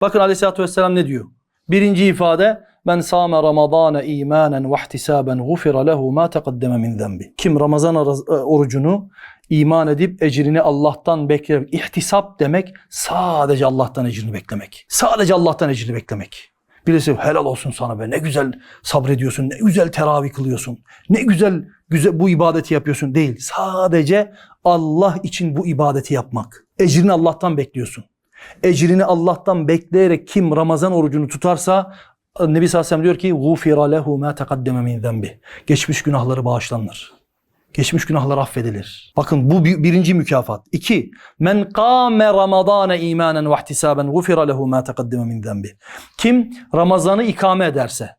Bakın aleyhissalatü vesselam ne diyor? Birinci ifade ben sâme ramadâne imanen ve ihtisâben gufira lehu ma teqaddeme min zenbi. Kim Ramazan e, orucunu iman edip ecrini Allah'tan beklemek. İhtisap demek sadece Allah'tan ecrini beklemek. Sadece Allah'tan ecrini beklemek. Birisi helal olsun sana be ne güzel sabrediyorsun, ne güzel teravih kılıyorsun, ne güzel, güzel bu ibadeti yapıyorsun değil. Sadece Allah için bu ibadeti yapmak. Ecrini Allah'tan bekliyorsun. Ecrini Allah'tan bekleyerek kim Ramazan orucunu tutarsa Nebi sallallahu aleyhi ve sellem diyor ki غُفِرَ لَهُ مَا تَقَدَّمَ مِنْ ذَنْبِ Geçmiş günahları bağışlanır. Geçmiş günahlar affedilir. Bakın bu bir- birinci mükafat. İki, men kâme ramadâne imanen ve ihtisâben gufira lehu mâ teqaddeme min zenbi. Kim Ramazan'ı ikame ederse,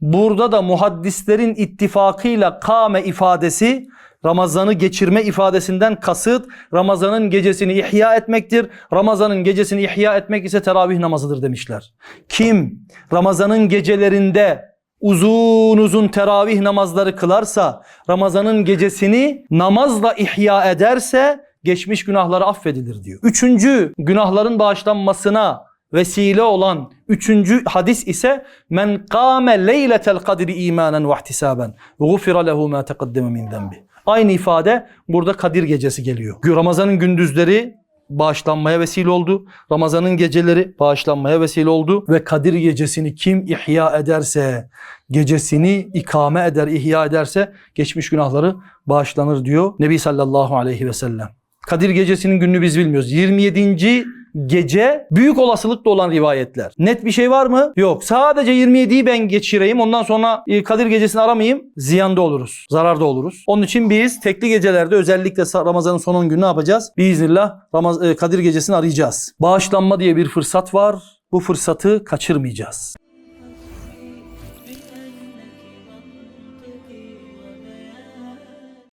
burada da muhaddislerin ittifakıyla kâme ifadesi Ramazan'ı geçirme ifadesinden kasıt Ramazan'ın gecesini ihya etmektir. Ramazan'ın gecesini ihya etmek ise teravih namazıdır demişler. Kim Ramazan'ın gecelerinde uzun uzun teravih namazları kılarsa, Ramazan'ın gecesini namazla ihya ederse geçmiş günahları affedilir diyor. Üçüncü günahların bağışlanmasına vesile olan üçüncü hadis ise men kâme leyletel kadri imanen ve ihtisaben gufira lehu ma teqaddeme min zenbi. Aynı ifade burada Kadir gecesi geliyor. Ramazan'ın gündüzleri bağışlanmaya vesile oldu. Ramazan'ın geceleri bağışlanmaya vesile oldu. Ve Kadir gecesini kim ihya ederse, gecesini ikame eder, ihya ederse geçmiş günahları bağışlanır diyor Nebi sallallahu aleyhi ve sellem. Kadir gecesinin gününü biz bilmiyoruz. 27. gece büyük olasılıkla olan rivayetler. Net bir şey var mı? Yok. Sadece 27'yi ben geçireyim. Ondan sonra e, Kadir gecesini aramayayım. Ziyanda oluruz. Zararda oluruz. Onun için biz tekli gecelerde özellikle Ramazan'ın son 10 günü ne yapacağız? Biiznillah Ramaz e, Kadir gecesini arayacağız. Bağışlanma diye bir fırsat var. Bu fırsatı kaçırmayacağız.